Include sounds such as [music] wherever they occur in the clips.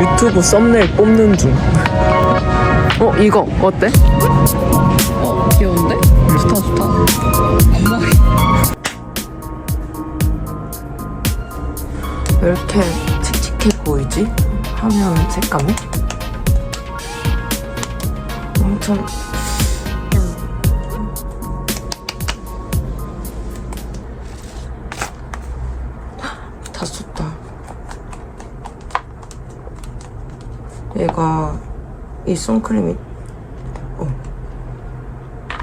유튜브 썸네일 뽑는 중. 어 이거 어때? 어 귀여운데? 좋다 좋다 왜 이렇게 칙칙해 보이지? 화면 색감이? 엄청 얘가 이 선크림이 어.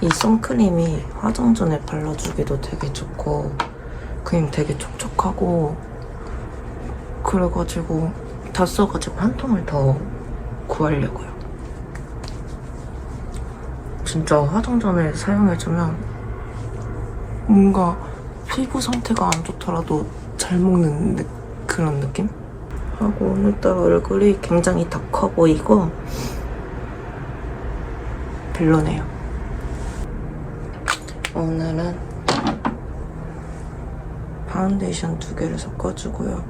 이 선크림이 화장 전에 발라주기도 되게 좋고 그냥 되게 촉촉하고 그래가지고 다 써가지고 한 통을 더 구하려고요. 진짜 화장 전에 사용해주면 뭔가 피부 상태가 안 좋더라도 잘 먹는 느- 그런 느낌? 하고 오늘따라 얼굴이 굉장히 다커 보이고 별로네요. 오늘은 파운데이션 두 개를 섞어주고요.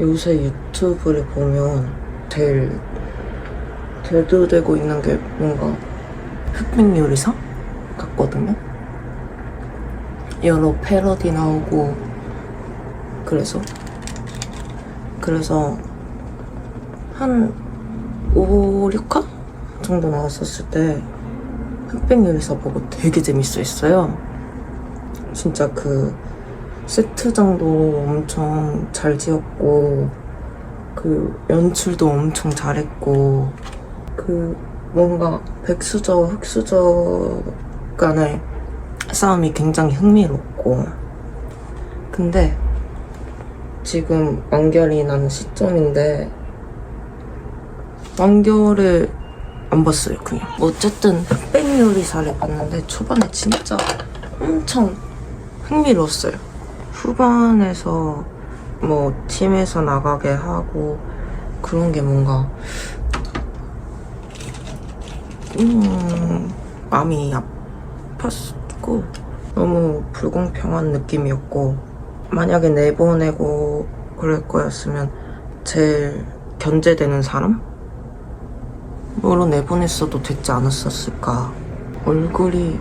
요새 유튜브를 보면 제일 대두되고 있는 게 뭔가 흑백 요리사 같거든요. 여러 패러디 나오고 그래서 그래서 한 5, 6화 정도 나왔었을 때 흑백 요리사 보고 되게 재밌어 했어요. 진짜 그 세트장도 엄청 잘 지었고 그 연출도 엄청 잘했고 그 뭔가 백수저 흑수저 간의 싸움이 굉장히 흥미롭고. 근데 지금 완결이 나는 시점인데 완결을 안 봤어요 그냥. 어쨌든 흑백 요리사를 봤는데 초반에 진짜 엄청 흥미로웠어요. 후반에서 뭐 팀에서 나가게 하고 그런 게 뭔가 음 마음이 아팠 고 너무 불공평한 느낌이었고 만약에 내보내고 그럴 거였으면 제일 견제되는 사람? 으로 내보냈어도 됐지 않았었을까 얼굴이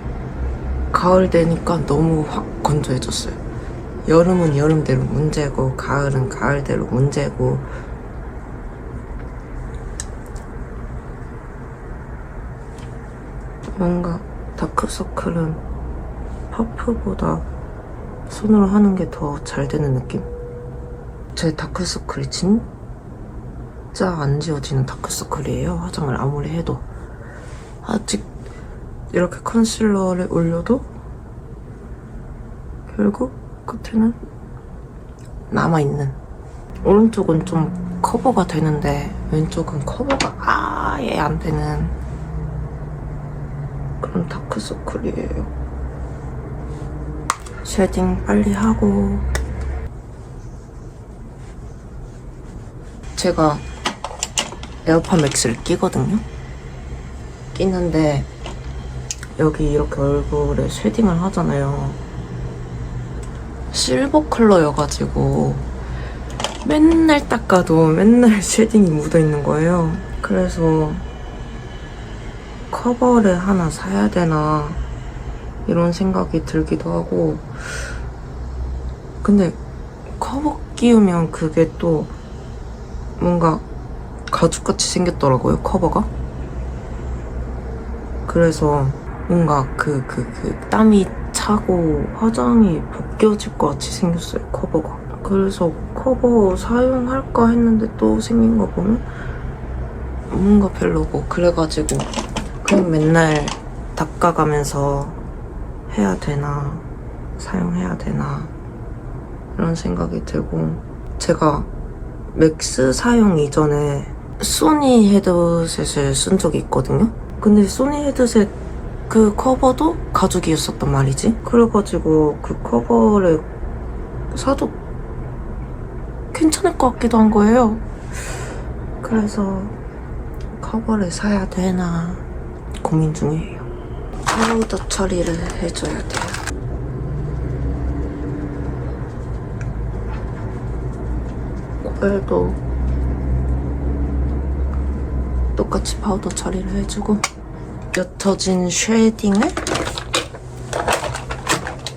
가을 되니까 너무 확 건조해졌어요 여름은 여름대로 문제고 가을은 가을대로 문제고 뭔가 다크서클은 퍼프보다 손으로 하는 게 더 잘 되는 느낌? 제 다크서클이 진짜 안 지워지는 다크서클이에요. 화장을 아무리 해도. 아직 이렇게 컨실러를 올려도 결국 끝에는 남아있는. 오른쪽은 좀 커버가 되는데 왼쪽은 커버가 아예 안 되는 그런 다크서클이에요 쉐딩 빨리 하고. 제가 에어팟 맥스를 끼거든요. 끼는데 여기 이렇게 얼굴에 쉐딩을 하잖아요. 실버 컬러여가지고 맨날 닦아도 맨날 [laughs] 쉐딩이 묻어있는 거예요. 그래서 커버를 하나 사야 되나 이런 생각이 들기도 하고. 근데 커버 끼우면 그게 또 뭔가 가죽같이 생겼더라고요 커버가. 그래서 뭔가 그 그 그 땀이 차고 화장이 벗겨질 것 같이 생겼어요 커버가. 그래서 커버 사용할까 했는데 또 생긴 거 보면 뭔가 별로고 그래가지고 그냥 맨날 닦아가면서 해야 되나 사용해야 되나 이런 생각이 들고 제가 맥스 사용 이전에 소니 헤드셋을 쓴 적이 있거든요 근데 소니 헤드셋 그 커버도 가죽이었었단 말이지. 그래가지고 그 커버를 사도 괜찮을 것 같기도 한 거예요. 그래서 커버를 사야 되나 고민 중이에요. 파우더 처리를 해줘야 돼요. 코도 똑같이 파우더 처리를 해주고 옅어진 쉐딩을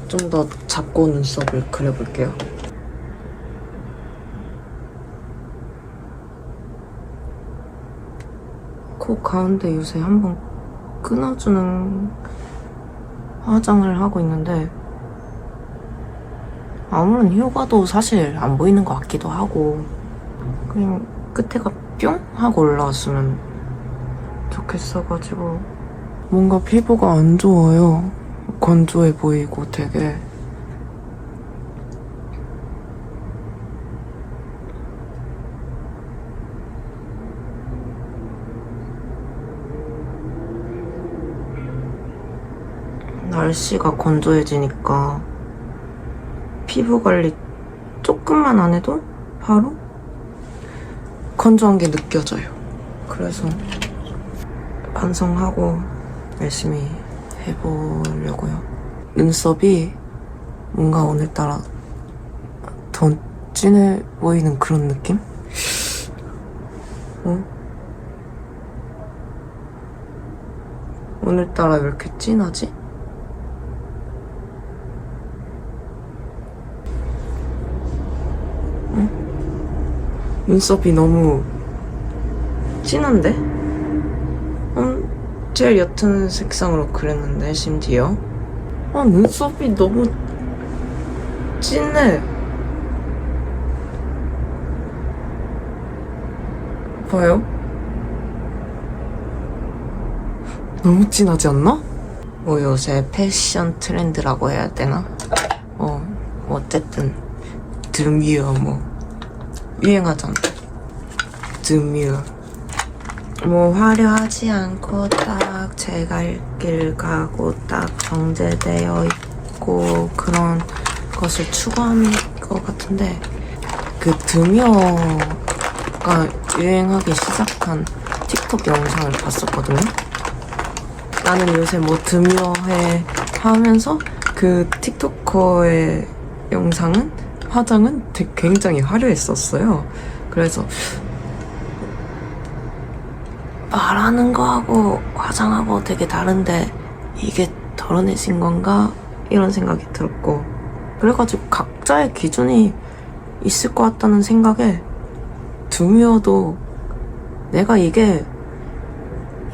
좀더 작고 눈썹을 그려볼게요. 코 가운데 요새 한번 끊어주는 화장을 하고 있는데 아무런 효과도 사실 안 보이는 것 같기도 하고 그냥 끝에가 뿅 하고 올라왔으면 좋겠어가지고 뭔가 피부가 안 좋아요. 건조해 보이고 되게 날씨가 건조해지니까 피부 관리 조금만 안 해도 바로 건조한 게 느껴져요. 그래서 반성하고 열심히 해보려고요. 눈썹이 뭔가 오늘따라 더 진해 보이는 그런 느낌? 어? 오늘따라 왜 이렇게 진하지? 눈썹이 너무 진한데? 음, 제일 옅은 색상으로 그렸는데 심지어 아 눈썹이 너무 진해 봐요? 너무 진하지 않나? 뭐 요새 패션 트렌드라고 해야 되나? 어 어쨌든 드미어 뭐 유행하잖아. 드뮤. 뭐 화려하지 않고 딱 제 갈 길 가고 딱 정제되어 있고 그런 것을 추구하는 것 같은데 그 드뮤가 유행하기 시작한 틱톡 영상을 봤었거든요. 나는 요새 뭐 드뮤해 하면서 그 틱토커의 영상은 화장은 굉장히 화려했었어요. 그래서 말하는 거하고 화장하고 되게 다른데 이게 덜어내진 건가? 이런 생각이 들었고 그래가지고 각자의 기준이 있을 것 같다는 생각에 두미어도 내가 이게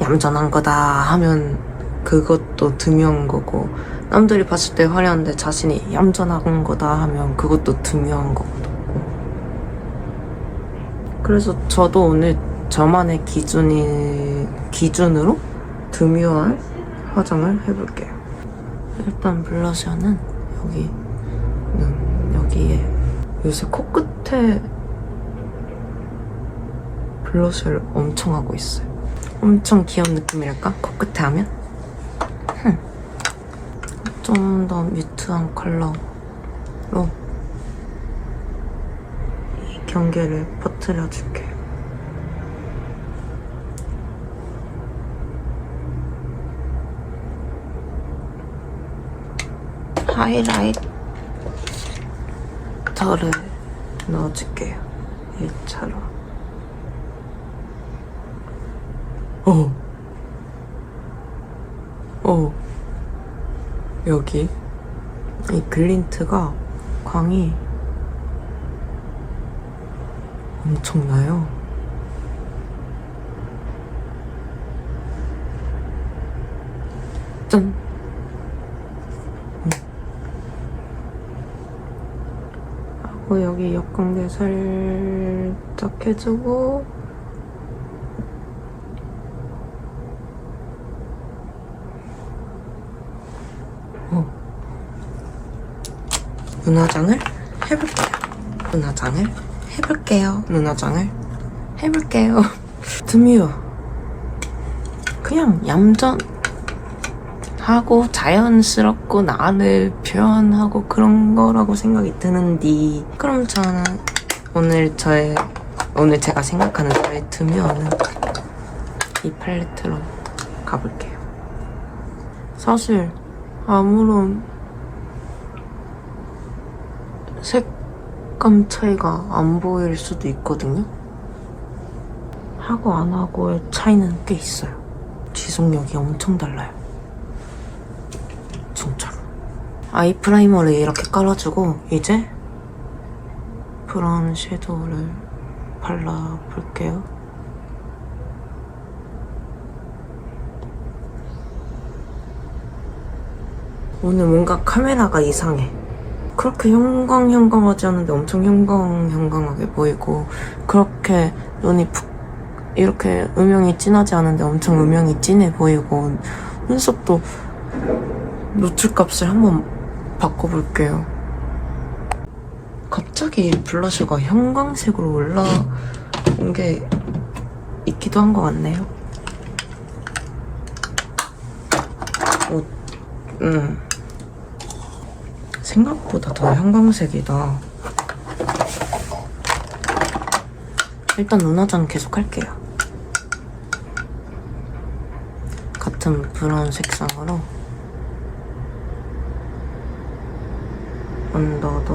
얌전한 거다 하면 그것도 드미한 거고 남들이 봤을 때 화려한데 자신이 얌전한 거다 하면 그것도 드미한 거고 그래서 저도 오늘 저만의 기준이 기준으로 드미어한 화장을 해볼게요. 일단 블러셔는 여기 눈 여기에 요새 코끝에 블러셔를 엄청 하고 있어요. 엄청 귀여운 느낌이랄까? 코끝에 하면? 좀 더 뮤트한 컬러로 이 경계를 퍼뜨려 줄게요. 하이라이터를 넣어줄게요. 1차로. 어. 어. 여기 이 글린트가 광이 엄청나요. 짠. 음. 하고 여기 역광대 살짝 해주고 눈화장을 해볼게요. 눈화장을 해볼게요. 눈화장을 해볼게요. [laughs] 드미어. 그냥 얌전 하고 자연스럽고 나를 표현하고 그런 거라고 생각이 드는디. 그럼 저는 오늘 저의 오늘 제가 생각하는 저의 드미어는 이 팔레트로 가볼게요. 사실 아무런 색감 차이가 안 보일 수도 있거든요. 하고 안 하고의 차이는 꽤 있어요. 지속력이 엄청 달라요. 진짜로. 아이 프라이머를 이렇게 깔아주고 이제 브라운 섀도우를 발라볼게요. 오늘 뭔가 카메라가 이상해. 그렇게 형광형광하지 않은데 엄청 형광형광하게 보이고 그렇게 눈이 푹 이렇게 음영이 진하지 않은데 엄청 음영이 진해 보이고 눈썹도 노출값을 한번 바꿔볼게요. 갑자기 블러셔가 형광색으로 올라온 게 있기도 한 것 같네요. 어, 음. 생각보다 더 형광색이다. 일단 눈화장 계속 할게요. 같은 브라운 색상으로 언더도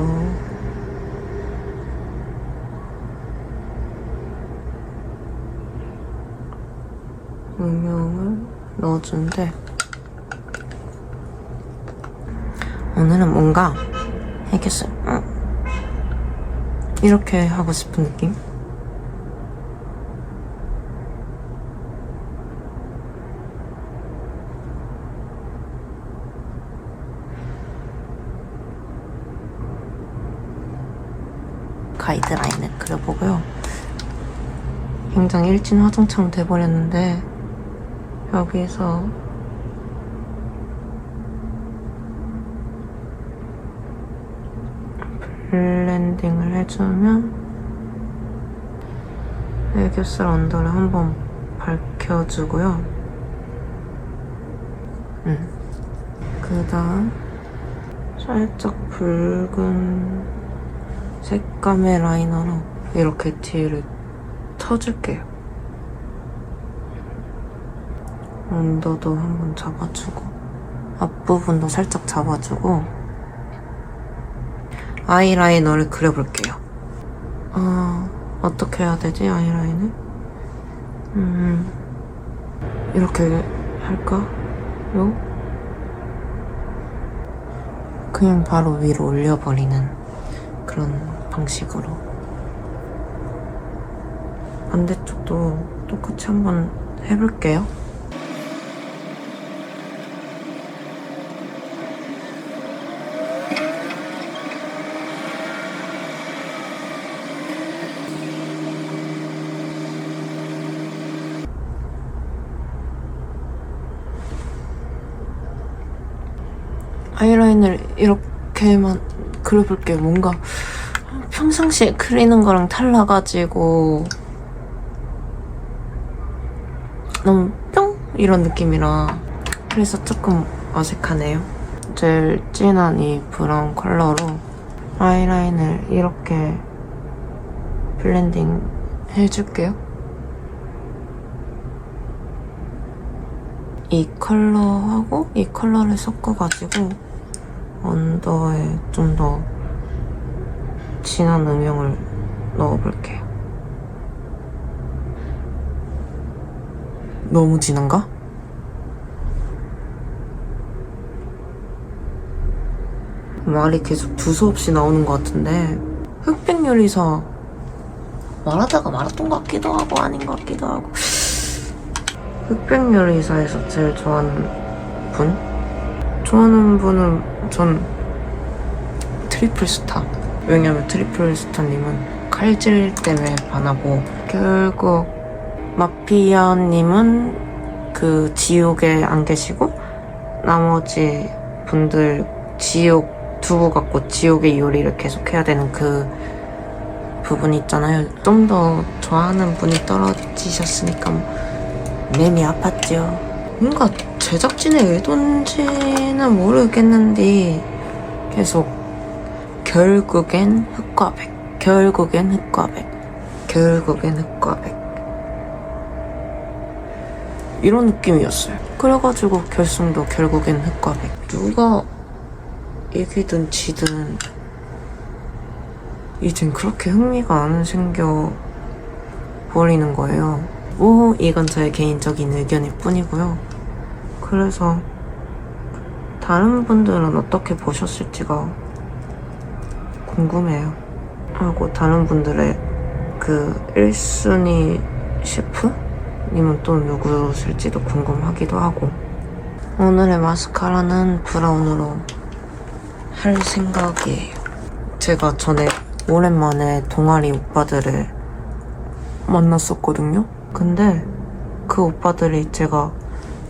음영을 넣어준데 오늘은 뭔가 알겠어요. 응. 이렇게 하고 싶은 느낌? 가이드라인을 그려보고요. 굉장히 일진 화장처럼 돼버렸는데 여기서 블렌딩을 해주면 애교살 언더를 한번 밝혀주고요. 음. 그 다음 살짝 붉은 색감의 라이너로 이렇게 뒤를 쳐줄게요. 언더도 한번 잡아주고 앞부분도 살짝 잡아주고 아이라이너를 그려볼게요. 아, 어떻게 해야 되지, 아이라인을? 음, 이렇게 할까? 요? 그냥 바로 위로 올려버리는 그런 방식으로. 반대쪽도 똑같이 한번 해볼게요. 아 이렇게만 그려볼게요. 뭔가 평상시에 그리는 거랑 달라가지고 너무 뿅 이런 느낌이라 그래서 조금 어색하네요. 제일 진한 이 브라운 컬러로 아이라인을 이렇게 블렌딩 해줄게요. 이 컬러하고 이 컬러를 섞어가지고 언더에 좀 더 진한 음영을 넣어볼게요. 너무 진한가? 말이 계속 두서없이 나오는 것 같은데 흑백 요리사 말하다가 말았던 것 같기도 하고 아닌 것 같기도 하고 흑백 요리사에서 제일 좋아하는 분? 좋아하는 분은 전 트리플 스타. 왜냐면 트리플 스타님은 칼질 때문에 반하고 결국 마피아님은 그 지옥에 안 계시고 나머지 분들 지옥 두고 갖고 지옥의 요리를 계속 해야 되는 그 부분 있잖아요. 좀 더 좋아하는 분이 떨어지셨으니까 마음이 아팠죠. 뭔가 제작진의 의도인지는 모르겠는데 계속 결국엔 흑과 백, 결국엔 흑과 백, 결국엔 흑과 백 이런 느낌이었어요. 그래가지고 결승도 결국엔 흑과 백. 누가 이기든 지든 이젠 그렇게 흥미가 안 생겨 버리는 거예요. 뭐 이건 저의 개인적인 의견일 뿐이고요. 그래서 다른 분들은 어떻게 보셨을지가 궁금해요. 하고 다른 분들의 그 1순위 셰프님은 또 누구실지도 궁금하기도 하고 오늘의 마스카라는 브라운으로 할 생각이에요. 제가 전에 오랜만에 동아리 오빠들을 만났었거든요. 근데 그 오빠들이 제가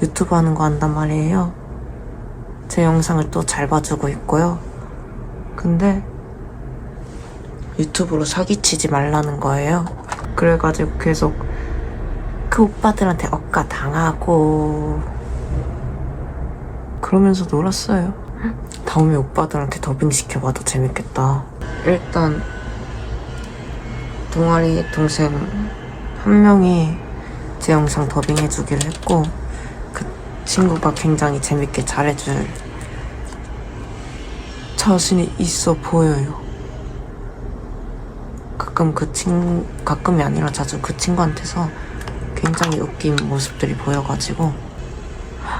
유튜브 하는 거 안단 말이에요. 제 영상을 또 잘 봐주고 있고요. 근데 유튜브로 사기치지 말라는 거예요. 그래가지고 계속 그 오빠들한테 억까 당하고 그러면서 놀았어요. 다음에 오빠들한테 더빙 시켜봐도 재밌겠다. 일단 동아리 동생 한 명이 제 영상 더빙해주기로 했고 그 친구가 굉장히 재밌게 잘해줄 자신이 있어 보여요. 가끔 그 친, 가끔이 아니라 자주 그 친구한테서 굉장히 웃긴 모습들이 보여가지고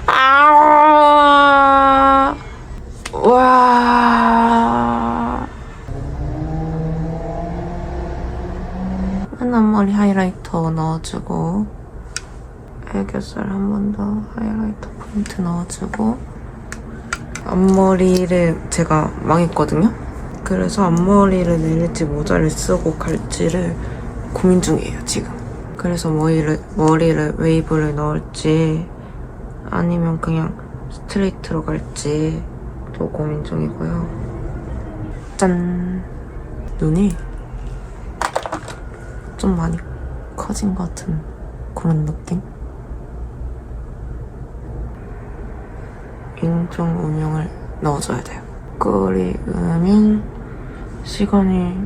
아, 와. 맨 앞머리 하이라이 터 넣어주고 애교살 한 번 더 하이라이터 포인트 넣어주고 앞머리를 제가 망했거든요. 그래서 앞머리를 내릴지 모자를 쓰고 갈지를 고민 중이에요 지금. 그래서 머리를 머리를 웨이브를 넣을지 아니면 그냥 스트레이트로 갈지 또 고민 중이고요. 짠 눈이 좀 많이 커진 것 같은 그런 느낌? 인중 음영을 넣어줘야 돼요. 끓이면 시간이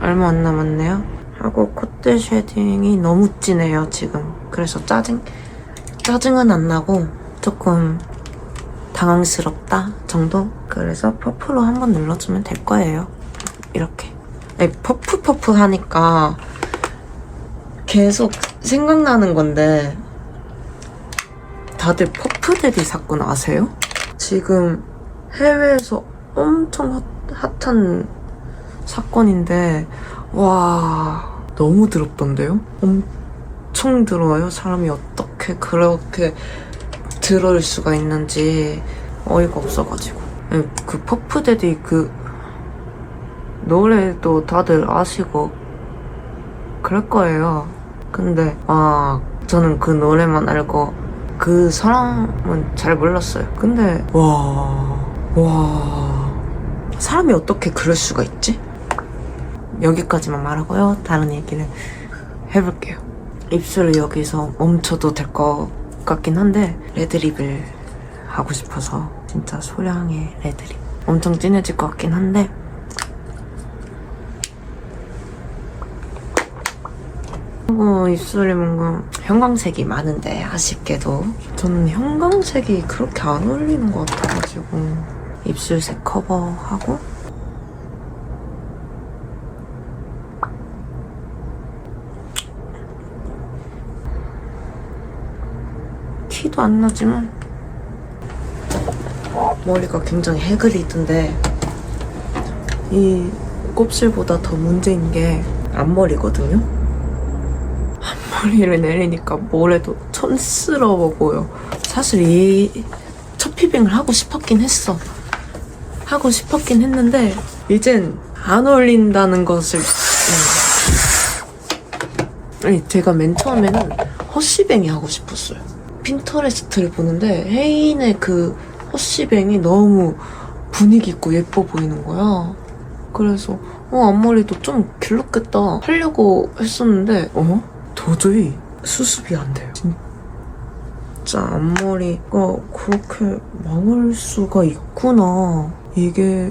얼마 안 남았네요. 하고 콧대 쉐딩이 너무 진해요 지금. 그래서 짜증 짜증은 안 나고 조금 당황스럽다 정도. 그래서 퍼프로 한번 눌러주면 될 거예요. 이렇게. 아니, 퍼프 퍼프 하니까 계속 생각나는 건데 다들 퍼프데디 사건 아세요? 지금 해외에서 엄청 핫, 핫한 사건인데 와 너무 더럽던데요? 엄청 들어요 사람이 어떻게 그렇게 들어올 수가 있는지 어이가 없어가지고 예, 그 퍼프데디 그 노래도 다들 아시고 그럴 거예요 근데 와 저는 그 노래만 알고 그 사람은 잘 몰랐어요. 근데 와 와 사람이 어떻게 그럴 수가 있지? 여기까지만 말하고요. 다른 얘기를 해볼게요. 입술을 여기서 멈춰도 될 것 같긴 한데 레드립을 하고 싶어서 진짜 소량의 레드립. 엄청 진해질 것 같긴 한데 어, 입술이 뭔가 형광색이 많은데 아쉽게도 저는 형광색이 그렇게 안 어울리는 것 같아가지고 입술색 커버하고 티도 안 나지만 머리가 굉장히 해그리던데 이 곱슬보다 더 문제인 게 앞머리거든요. 앞머리를 내리니까 뭐래도 촌스러워 보여. 사실 이 첫 피빙을 하고 싶었긴 했어. 하고 싶었긴 했는데 이젠 안 어울린다는 것을 음. 아니 제가 맨 처음에는 허쉬뱅이 하고 싶었어요. 핀터레스트를 보는데 혜인의 그 허쉬뱅이 너무 분위기 있고 예뻐 보이는 거야. 그래서 어 앞머리도 좀 길렀겠다 하려고 했었는데 어 도저히 수습이 안 돼요. 진짜 앞머리가 그렇게 망할 수가 있구나. 이게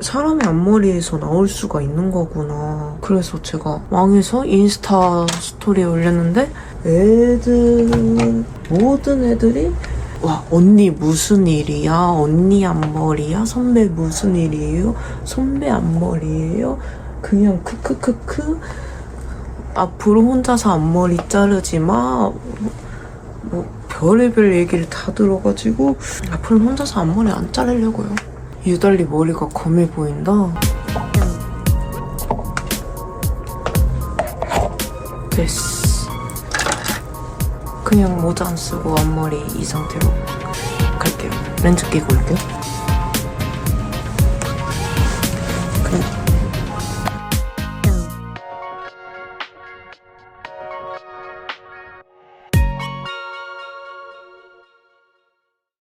사람의 앞머리에서 나올 수가 있는 거구나. 그래서 제가 망해서 인스타 스토리에 올렸는데 애들 모든 애들이 와 언니 무슨 일이야? 언니 앞머리야? 선배 무슨 일이에요? 선배 앞머리예요? 그냥 크크크크 앞으로 혼자서 앞머리 자르지 마. 뭐 별의별 얘기를 다 들어가지고 앞으로 혼자서 앞머리 안 자르려고요. 유달리 머리가 검해 보인다. 됐어. 그냥 모자 안 쓰고 앞머리 이 상태로 갈게요. 렌즈 끼고 올게요.